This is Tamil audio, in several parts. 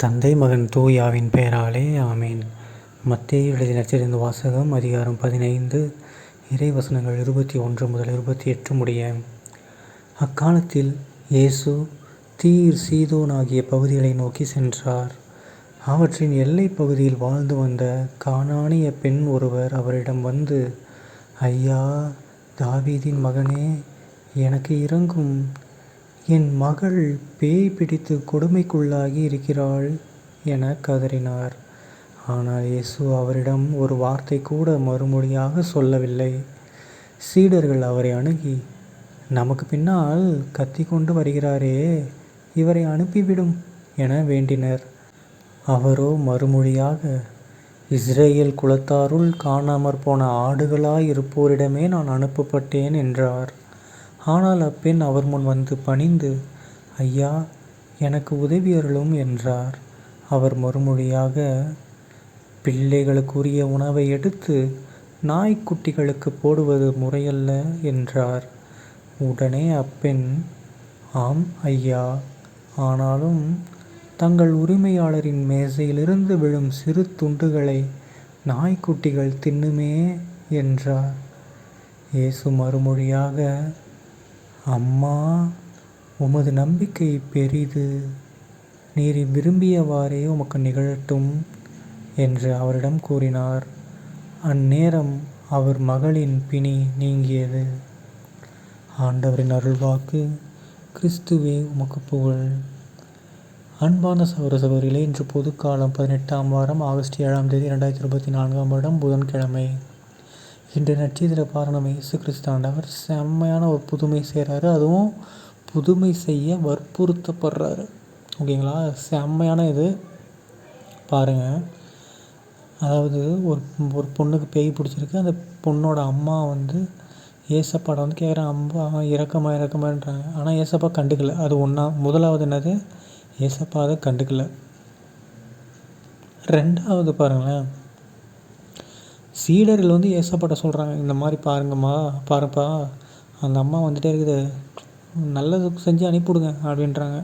தந்தை மகன் தூயாவின் பெயராலே ஆமேன். மத்திய எழுதி நச்சரிந்த வாசகம் அதிகாரம் பதினைந்து இறைவசனங்கள் இருபத்தி ஒன்று முதல் இருபத்தி எட்டு முடிய. அக்காலத்தில் இயேசு தீர் சீதோன் ஆகிய பகுதிகளை நோக்கி சென்றார். அவற்றின் எல்லை பகுதியில் வாழ்ந்து வந்த காணானிய பெண் ஒருவர் அவரிடம் வந்து ஐயா தாவீதின் மகனே எனக்கு இறங்கும் என் மகள் பேய் பிடித்து கொடுமைக்குள்ளாகி இருக்கிறாள் என கதறினார். ஆனால் இயேசு அவரிடம் ஒரு வார்த்தை கூட மறுமொழியாக சொல்லவில்லை. சீடர்கள் அவரை அணுகி நமக்கு பின்னால் கத்தி கொண்டு வருகிறாரே இவரை அனுப்பிவிடும் என வேண்டினர். அவரோ மறுமொழியாக இஸ்ரேல் குலத்தாருள் காணாமற் போன ஆடுகளாய் இருப்போரிடமே நான் அனுப்பப்பட்டேன் என்றார். ஆனால் அப்பெண் அவர் முன் வந்து பணிந்து ஐயா எனக்கு உதவி அருளும் என்றார். அவர் மறுமொழியாக பிள்ளைகளுக்குரிய உணவை எடுத்து நாய்க்குட்டிகளுக்கு போடுவது முறையல்ல என்றார். உடனே அப்பெண் ஆம் ஐயா. ஆனாலும் தங்கள் உரிமையாளரின் மேசையிலிருந்து விழும் சிறு துண்டுகளை நாய்க்குட்டிகள் தின்னுமே என்றார். இயேசு மறுமொழியாக அம்மா உமது நம்பிக்கை பெரிது. நீர் விரும்பியவாறே உமக்கு நிகழட்டும் என்று அவரிடம் கூறினார். அந்நேரம் அவர் மகளின் பிணி நீங்கியது. ஆண்டவரின் அருள்வாக்கு கிறிஸ்துவே உமக்கு புகழ். அன்பான சகோதர சகோதரிகளே இன்று பொதுக்காலம் பதினெட்டாம் வாரம் ஆகஸ்ட் ஏழாம் தேதி ரெண்டாயிரத்தி இருபத்தி நான்காம் வருடம் புதன்கிழமை. இன்று நட்சத்திர பாரணம் இயேசு கிறிஸ்தாண்டவர் செம்மையான ஒரு புதுமை செய்கிறாரு அதுவும் புதுமை செய்ய வற்புறுத்தப்படுறாரு. ஓகேங்களா? செம்மையான இது. பாருங்கள் அதாவது ஒரு ஒரு பொண்ணுக்கு பேய் பிடிச்சிருக்கு. அந்த பொண்ணோட அம்மா வந்து ஏசப்பாட வந்து கேட்குறான் அம்பா இறக்கமா இறக்கமான்றாங்க ஆனால் ஏசப்பா கண்டுக்கல. அது ஒன்றா முதலாவது என்னது? ஏசப்பா அதை கண்டுக்கல. ரெண்டாவது பாருங்களேன். சீடர்கள் வந்து ஏசப்பாட்ட சொல்கிறாங்க இந்த மாதிரி பாருங்கம்மா பாருப்பா அந்த அம்மா வந்துகிட்டே இருக்குது. நல்லது செஞ்சு அனுப்பிவிடுங்க அப்படின்றாங்க.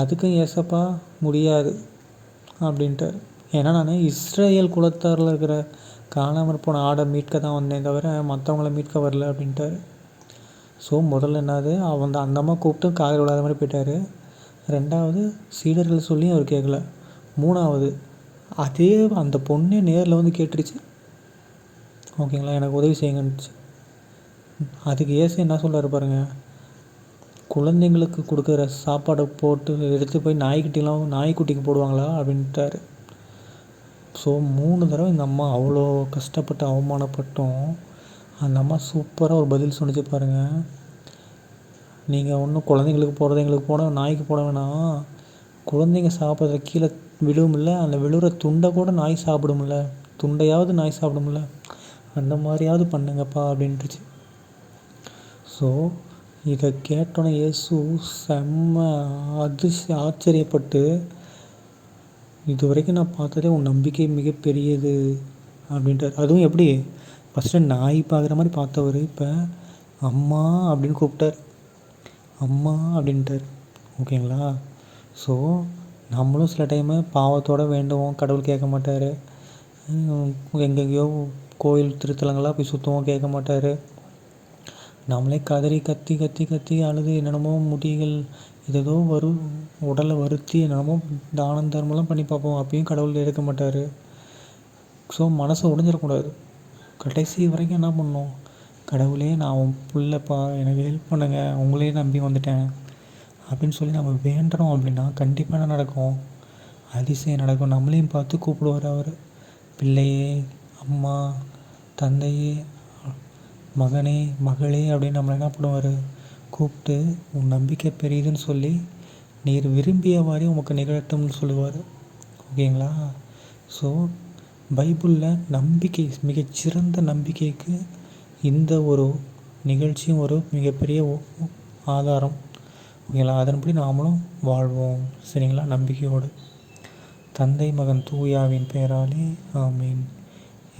அதுக்கும் ஏசப்பா முடியாது அப்படின்ட்டார் ஏன்னா நான் இஸ்ரேல் குலத்தாரில் இருக்கிற காணாமல் போன ஆடை மீட்க தான் வந்தேன் தவிர மற்றவங்கள மீட்க வரல அப்படின்ட்டார் ஸோ முதல்ல என்னது? அவன் அந்த அம்மா கூப்பிட்டு காதல் விடாத மாதிரி போயிட்டார். ரெண்டாவது சீடர்கள் சொல்லி அவர் கேட்கல மூணாவது அதே அந்த பொண்ணே நேரில் வந்து கேட்டுருச்சு. ஓகேங்களா? எனக்கு உதவி செய்யுங்கன்னுச்சு அதுக்கு ஏசு என்ன சொல்கிறாரு பாருங்கள் குழந்தைங்களுக்கு கொடுக்குற சாப்பாடை போட்டு எடுத்து போய் நாய்க்குட்டிலாம் நாய்க்குட்டிக்கு போடுவாங்களா? அப்படின்ட்டாரு. ஸோ மூணு தடவை இந்த அம்மா அவ்வளோ கஷ்டப்பட்டு அவமானப்பட்டும். அந்த அம்மா சூப்பராக ஒரு பதில் சொன்னிச்சு பாருங்கள் நீங்கள் ஒன்றும் குழந்தைங்களுக்கு போடுறது எங்களுக்கு போட நாய்க்கு போட வேணாம். குழந்தைங்க சாப்பிட்ற கீழே விழுவுமில்ல அந்த விழுகிற துண்டை கூட நாய் சாப்பிடும்ல துண்டையாவது நாய் சாப்பிடும்ல அந்த மாதிரியாவது பண்ணுங்கப்பா அப்படின்ட்டுச்சு ஸோ இதை கேட்டோன்னே இயேசு செம்ம அதிர்ச்சி ஆச்சரியப்பட்டு இது வரைக்கும் நான் பார்த்ததே உன் நம்பிக்கை மிகப்பெரியது அப்படின்ட்டார் அதுவும் எப்படி? ஃபஸ்ட்டு நாய் பார்க்குற மாதிரி பார்த்தவர் இப்போ அம்மா அப்படின்னு கூப்பிட்டார். அம்மா அப்படின்ட்டார். ஓகேங்களா? ஸோ நம்மளும் சில டைமு பாவத்தோடு வேண்டுவோம் கடவுள் கேட்க மாட்டார். எங்கெங்கேயோ கோயில் திருத்தலங்களாக போய் சுற்றுவோம் கேட்க மாட்டார். நம்மளே கதறி கத்தி கத்தி கத்தி அழுது என்னென்னமோ முடிகள் ஏதேதோ வரும் உடலை வருத்தி என்னென்னமோ தானம் தர்மம்லாம் பண்ணி பார்ப்போம். அப்பயும் கடவுள் எடுக்க மாட்டார். ஸோ மனசை உடைஞ்சிடக்கூடாது. கடைசி வரைக்கும் என்ன பண்ணோம் கடவுளே நான் உன் பிள்ளைப்பா எனக்கு ஹெல்ப் பண்ணுங்கள் உங்களே நம்பி வந்துட்டேன். அப்படின்னு சொல்லி நம்ம வேண்டுறோம் அப்படின்னா கண்டிப்பாக என்ன நடக்கும்? அதிசயம் நடக்கும். நம்மளையும் பார்த்து கூப்பிடுவார் அவர். பிள்ளையே அம்மா தந்தையே மகனே மகளே அப்படின்னு நம்மளை என்ன பண்ணுவார்? கூப்பிட்டு உன் நம்பிக்கை பெரியதுன்னு சொல்லி நீர் விரும்பிய மாதிரி உமக்கு நிகழட்டும்னு சொல்லுவார். ஓகேங்களா? ஸோ பைபிளில் நம்பிக்கை மிகச்சிறந்த நம்பிக்கைக்கு இந்த ஒரு நிகழ்ச்சியும் ஒரு மிகப்பெரிய ஆதாரம். ஓகேங்களா? அதன்படி நாமளும் வாழ்வோம். சரிங்களா? நம்பிக்கையோடு. தந்தை மகன் தூயாவின் பெயராலே ஆமீன்.